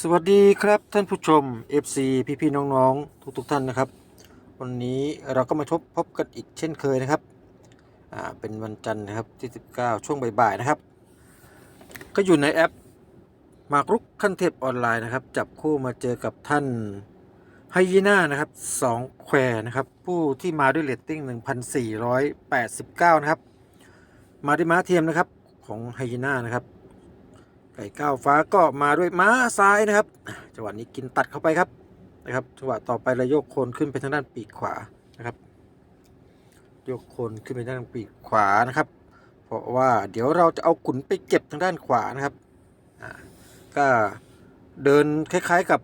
สวัสดีครับท่านผู้ชม FC พี่พี่ๆน้องๆ ทุกๆท่านนะครับ วันนี้เราก็มาพบพบกันอีกเช่นเคยนะครับอ่าเป็นวันจันทร์นะครับที่ 19 ช่วงบ่ายๆนะครับ ก็อยู่ในแอปมากรุกขั้นเทพออนไลน์นะครับ จับคู่มาเจอกับท่านไฮยีน่านะครับสองแควนะครับ ผู้ที่มาด้วยเรตติ้ง 1,489 นะครับ มาด้วยม้าเทียมนะครับของไฮยีน่านะครับ ไก่ก้าวฟ้าก็มาด้วยม้าซ้ายนะครับจังหวะนี้กินตัดเข้าไปครับนะครับจังหวะต่อไปเราโยกโคนขึ้นไปทางด้านปีกขวานะครับ โยกโคนขึ้นไปทางด้านปีกขวานะครับ เพราะว่าเดี๋ยวเราจะเอาขุนไปเก็บทางด้านขวานะครับอ่าก็เดินคล้ายๆกับ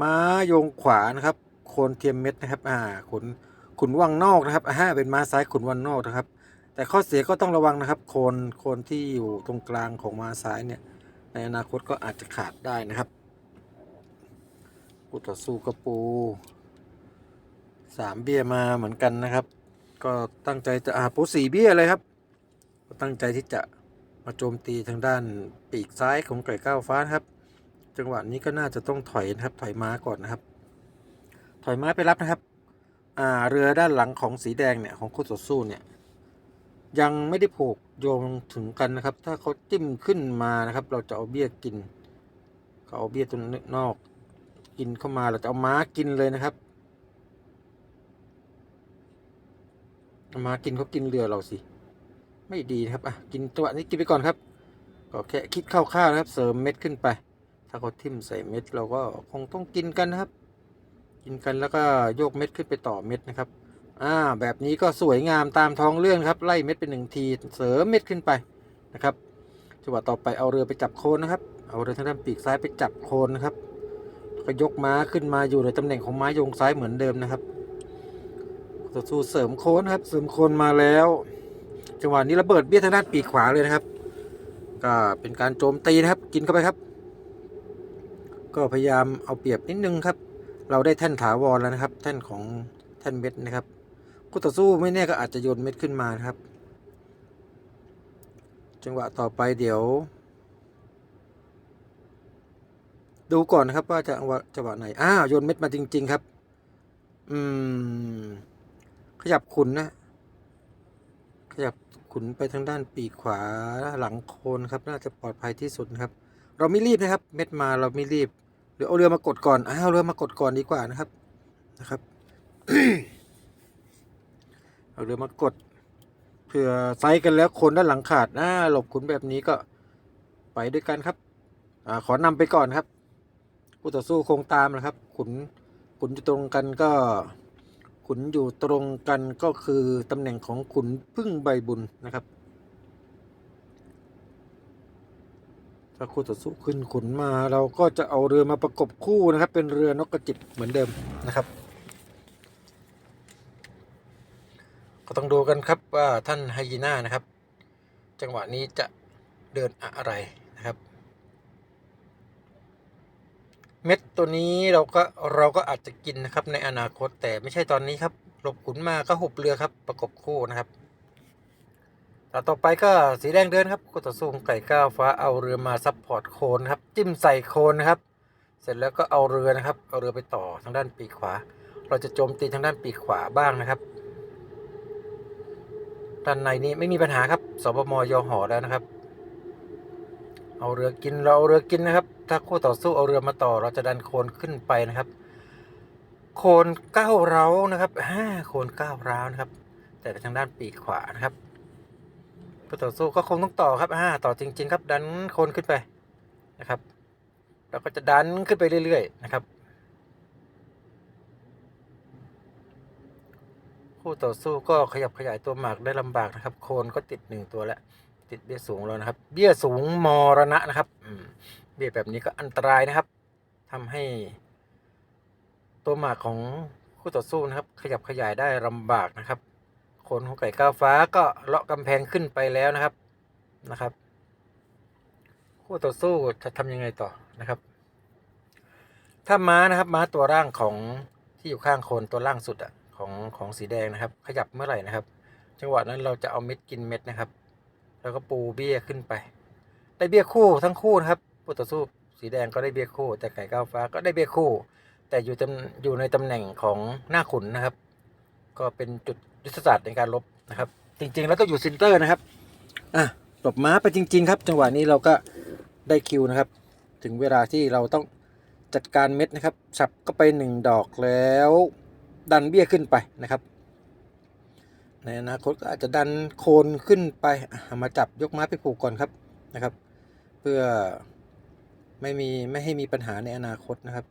ม้าโยงขวานะครับ โคนเทียมเม็ดนะครับอ่าขุนขุนวังนอกนะครับอ่าเป็นม้าซ้ายขุนวังนอกนะครับ แต่ข้อเสียก็ต้องระวังนะครับ โคนโคนที่อยู่ตรงกลางของมาซ้ายเนี่ยในอนาคตก็อาจจะขาดได้นะครับกูต่อสู้กระปูสามเบี้ยมาเหมือนกันนะครับ ก็ตั้งใจจะอาปูสี่เบี้ยเลยครับก็ตั้งใจที่จะมาโจมตีทางด้านปีกซ้ายของไก่ก้าวฟ้าครับ จังหวะนี้ก็น่าจะต้องถอยนะครับ ถอยม้าก่อนนะครับ ถอยม้าไปรับนะครับ อ่าเรือด้านหลังของสีแดงเนี่ยของคู่ต่อสู้เนี่ย ยังไม่ได้ผูกโยงถึงกันนะครับ ถ้าเขาจิ้มขึ้นมานะครับ เราจะเอาเบี้ยกินเขาเอาเบี้ยตัวนอก กินเข้ามาเราจะเอาม้ากินเลยนะครับม้ากินเขากินเรือเราสิ ไม่ดีครับอะกินตัวนี้กินไปก่อนครับ ก็แค่คิดคร่าวๆนะครับ เสริมเม็ดขึ้นไป ถ้าเขาทิ่มใส่เม็ด เราก็คงต้องกินกันนะครับ กินกันแล้วก็โยกเม็ดขึ้นไปต่อเม็ดนะครับ อ่าแบบนี้ก็สวยงามตามท้องเรื่องครับไล่เม็ดเป็นหนึ่งทีเสริมเม็ดขึ้นไปนะครับจังหวะต่อไปเอาเรือไปจับโคนนะครับ เอาเรือทางด้านปีกซ้ายไปจับโคนนะครับก็ยกม้าขึ้นมาอยู่ในตำแหน่งของม้าโยงซ้ายเหมือนเดิมนะครับต่อสู้เสริมโคนครับเสริมโคนมาแล้ว จังหวะนี้ระเบิดเบี้ยทางด้านปีกขวาเลยนะครับ ก็เป็นการโจมตีนะครับ กินเข้าไปครับ ก็พยายามเอาเปรียบนิดนึงครับ เราได้แท่นถาวรแล้วนะครับ แท่นของแท่นเม็ดนะครับ คู่ต่อสู้ไม่แน่ก็อาจจะโยนเม็ดขึ้นมาครับ จังหวะต่อไปเดี๋ยว ดูก่อนนะครับ ว่าจะว่าจังหวะไหนอ้าวโยนเม็ดมาจริง ๆ ครับ อืม ขยับขุนนะ ขยับขุนไปทางด้านปีกขวาหลังโคนครับ น่าจะปลอดภัยที่สุดครับ เราไม่รีบนะครับ เม็ดมาเราไม่รีบเดี๋ยวเอาเรือมากดก่อนอ้าวเรือมากดก่อนดีกว่านะครับนะครับ เอาเรือมากดเผื่อไซส์กันแล้วคนด้านหลังขาดนะหลบขุนแบบนี้ก็ไปด้วยกันครับอาขอนำไปก่อนครับผู้ต่อสู้คงตามนะครับ ขุนขุนอยู่ตรงกันก็ ขุนอยู่ตรงกันก็คือตำแหน่งของขุนพึ่งใบบุญนะครับถ้าคู่ต่อสู้ขึ้นขุนมาเราก็จะเอาเรือมาประกบคู่นะครับ เป็นเรือนกกระจิบเหมือนเดิมนะครับ ก็ต้องดูกันครับว่าท่านไฮยีน่านะครับ จังหวะนี้จะเดินอะไรนะครับ เม็ดตัวนี้เราก็เราก็อาจจะกินนะครับในอนาคตแต่ไม่ใช่ตอนนี้ครับหลบขุนมาก็หุบเรือครับประกบคู่นะครับต่อต่อไปก็สีแดงเดินครับก็ต่อสู้ของไก่ก้าวฟ้าเอาเรือมาซับพอร์ตโคนครับ จิ้มใส่โคนนะครับ เสร็จแล้วก็เอาเรือนะครับ เอาเรือไปต่อทางด้านปีกขวา เราจะโจมตีทางด้านปีกขวาบ้างนะครับ ด้านในนี้ไม่มีปัญหาครับสปมยอหอแล้วนะครับ เอาเรือกินเราเอาเรือกินนะครับ ถ้าคู่ต่อสู้เอาเรือมาต่อ เราจะดันโคนขึ้นไปนะครับ โคนเก้าเร้านะครับห้าโคนเก้าเร้านะครับ แต่ทางด้านปีกขวานะครับคู่ต่อสู้ก็คงต้องต่อครับอ่าต่อจริง ๆ ครับ ดันโคนขึ้นไปนะครับเราก็จะดันขึ้นไปเรื่อย ๆ นะครับ คู่ต่อสู้ก็ขยับขยายตัวหมากได้ลำบากนะครับ โคนก็ติดหนึ่งตัวแล้วติดเบี้ยสูงแล้วนะครับ เบี้ยสูงมรณะนะครับอืเบี้ยแบบนี้ก็อันตรายนะครับทำให้ ตัวหมากของคู่ต่อสู้นะครับ ขยับขยายได้ลำบากนะครับ โคนของไก่ก้าวฟ้าก็เลาะกำแพงขึ้นไปแล้วนะครับนะครับ คู่ต่อสู้จะทำยังไงต่อนะครับ ถ้าม้านะครับม้าตัวร่างของที่อยู่ข้างโคนตัวล่างสุดอะ ของของสีแดงนะครับ ขยับเมื่อไหร่นะครับ จังหวะนั้นเราจะเอาเม็ดกินเม็ดนะครับ แล้วก็ปูเบี้ยขึ้นไป ได้เบี้ยคู่ทั้งคู่นะครับผู้ต่อสู้สีแดงก็ได้เบี้ยคู่ แต่ไก่ก้าวฟ้าก็ได้เบี้ยคู่ แต่อยู่ตำอยู่ในตำแหน่งของหน้าขุนนะครับ ก็เป็นจุดยุทธศาสตร์ในการลบนะครับ จริง ๆ แล้วต้องอยู่เซนเตอร์นะครับอะหลบม้าไปจริง ๆ ครับ จังหวะนี้เราก็ได้คิวนะครับ ถึงเวลาที่เราต้องจัดการเม็ดนะครับฉับก็ไปหนึ่งดอกแล้ว ดันเบี้ยขึ้นไปนะครับ ในอนาคตก็อาจจะดันโคนขึ้นไปามาจับยกม้าไปผูกก่อนครับนะครับ เพื่อไม่มีไม่ให้มีปัญหาในอนาคตนะครับ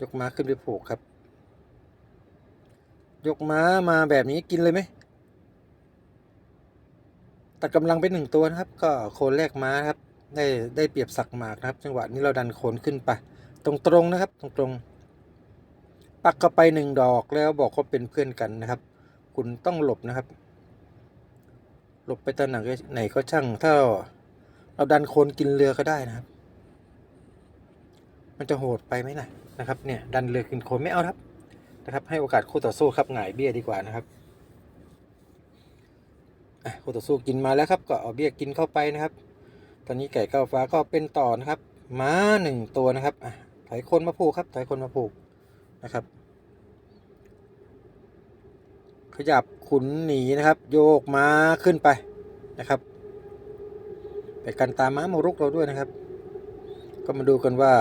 ยกม้าขึ้นไปผูกครับ ยกม้ามาแบบนี้กินเลยไหมตัดกำลังไปหนึ่งตัวนะครับ ก็โคนแรกม้าครับ ได้ได้เปรียบสักหมากนะครับ จังหวะนี้เราดันโคนขึ้นไป ตรงๆนะครับ ตรงๆ ปักเข้าไปหนึ่งดอกแล้วบอกว่าเป็นเพื่อนกันนะครับ คุณต้องหลบนะครับ หลบไปตำแหนไหนก็ช่างถ้าเราดันโคนกินเรือก็ได้นะครับ มันจะโหดไปไหมนะนะครับเนี่ยดันเรือกินโคนไม่เอาครับนะครับ ให้โอกาสคู่ต่อสู้ครับหงายเบี้ยดีกว่านะครับคู่ต่อสู้กินมาแล้วครับก็เอาเบี้ยกินเข้าไปนะครับ ตอนนี้ไก่ก้าวฟ้าก็เป็นต่อนะครับ ม้าหนึ่งตัวนะครับ อะถอยคนมาผูกครับถอยคนมาผูกนะครับ ขยับขุนหนีนะครับ โยกม้าขึ้นไปนะครับไปกันตามม้ามารุกเราด้วยนะครับ ก็มาดูกันว่า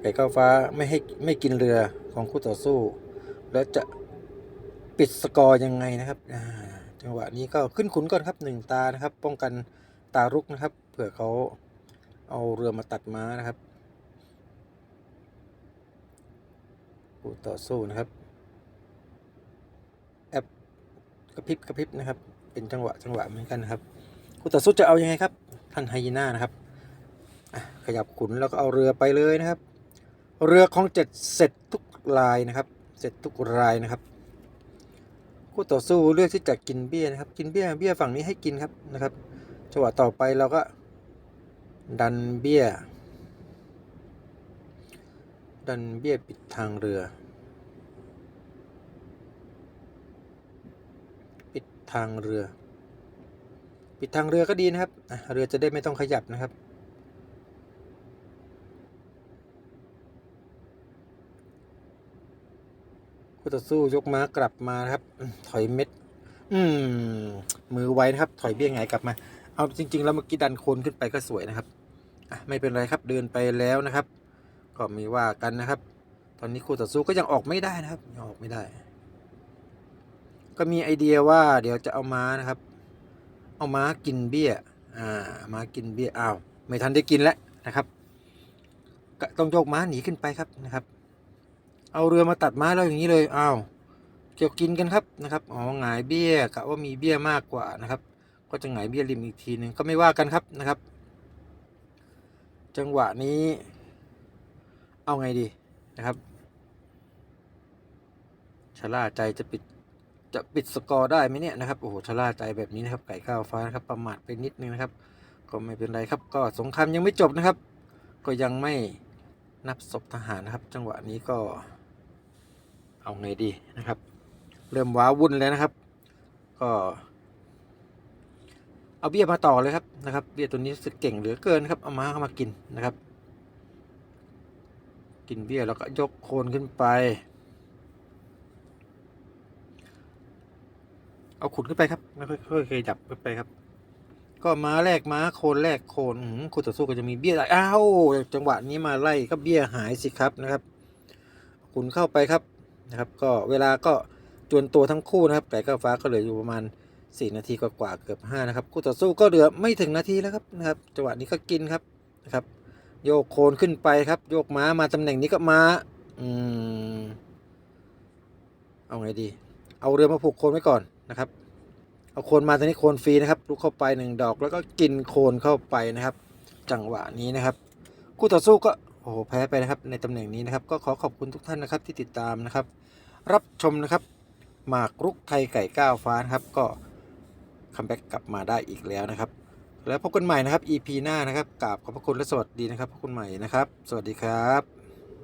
ไก่ก้าฟ้าไม่ให้ไม่กินเรือของคู่ต่อสู้ แล้วจะปิดสกอร์ยังไงนะครับจังหวะนี้ก็ขึ้นขุนก่อนครับหนึ่งตานะครับ ป้องกันตารุกนะครับเผื่อเขาเอาเรือมาตัดม้านะครับ คู่ต่อสู้นะครับ แอปกระพริบกระพริบนะครับ เป็นจังหวะจังหวะเหมือนกันนะครับคู่ต่อสู้จะเอายังไงครับ ท่านไฮยีน่านะครับขยับขุนแล้วก็เอาเรือไปเลยนะครับ เรือของเจ็ดเสร็จทุกลายนะครับ เสร็จทุกรายนะครับคู่ต่อสู้เลือกที่จะกินเบี้ยนะครับ กินเบี้ยเบี้ยฝั่งนี้ให้กินครับนะครับจังหวะต่อไปเราก็ดันเบี้ย ดันเบี้ยปิดทางเรือ ปิดทางเรือ ปิดทางเรือก็ดีนะครับ เรือจะได้ไม่ต้องขยับนะครับคู่ต่อสู้ยกม้ากลับมาครับ ถอยเม็ด อืม มือไวนะครับ ถอยเบี้ยไงกลับมา เอาจริง ๆ แล้วเมื่อกี้ดันโคนขึ้นไปก็สวยนะครับ อะไม่เป็นไรครับเดินไปแล้วนะครับ ก็มีว่ากันนะครับ ตอนนี้คู่ต่อสู้ก็ยังออกไม่ได้นะครับยังออกไม่ได้ ก็มีไอเดียว่าเดี๋ยวจะเอาม้านะครับ เอาม้ากินเบี้ยอ่าม้ากินเบี้ยอ้าวไม่ทันได้กินแล้วนะครับก็ต้องโยกม้าหนีขึ้นไปครับนะครับ เอาเรือมาตัดม้าแล้วอย่างนี้เลยอ้าวเกี่ยวกินกันครับนะครับอ๋อหงายเบี้ยกะว่ามีเบี้ยมากกว่านะครับ ก็จะหงายเบี้ยริมอีกทีหนึ่งก็ไม่ว่ากันครับนะครับ จังหวะนี้ เอาไงดีนะครับชะล่าใจจะปิดจะปิดสกอร์ได้ไหมเนี่ยนะครับโอ้โหชะล่าใจแบบนี้นะครับ ไก่ข้าวฟ้านะครับประมาทไปนิดนึงนะครับ ก็ไม่เป็นไรครับ ก็สงครามยังไม่จบนะครับ ก็ยังไม่นับศพทหารนะครับ จังหวะนี้ก็เอาไงดีนะครับ เริ่มว้าวุ่นแล้วนะครับ ก็ เอาเบี้ยมาต่อเลยครับนะครับ เบี้ยตัวนี้รู้สึกเก่งเหลือเกินครับเอามาเข้ามากินนะครับ กินเบี้ยแล้วก็ยกโคนขึ้นไป เอาขุนขึ้นไปครับไม่ค่อยค่อยเคยจับขึ้นไปครับ ก็ม้าแรกม้าโคนแรกโคนคู่ต่อสู้ก็จะมีเบี้ยอะไรอ้าวจังหวะนี้มาไล่ก็เบี้ยหายสิครับนะครับขุนเข้าไปครับนะครับ ก็เวลาก็จวนตัวทั้งคู่นะครับไก่ก้าวฟ้าก็เหลืออยู่ประมาณ4นาทีกว่าๆเกือบ5นะครับคู่ต่อสู้ก็เหลือไม่ถึงนาทีแล้วครับนะครับจังหวะนี้ก็กินครับนะครับ โยกโคนขึ้นไปครับ โยกม้ามาตำแหน่งนี้ก็ม้าอืมเอาไงดี เอาเรือมาผูกโคนไว้ก่อนนะครับ เอาโคนมาตอนนี้โคนฟรีนะครับลุกเข้าไปหนึ่งดอก แล้วก็กินโคนเข้าไปนะครับ จังหวะนี้นะครับ คู่ต่อสู้ก็โอ้โหแพ้ไปนะครับ ในตำแหน่งนี้นะครับ ก็ขอขอบคุณทุกท่านนะครับที่ติดตามนะครับ รับชมนะครับหมากรุกไทยไก่ก้าวฟ้านะครับ ก็คัมแบ็กกลับมาได้อีกแล้วนะครับ แล้วพบกันใหม่นะครับ EP หน้านะครับกราบขอบพระคุณและสวัสดีนะครับพบกันใหม่นะครับ สวัสดีครับ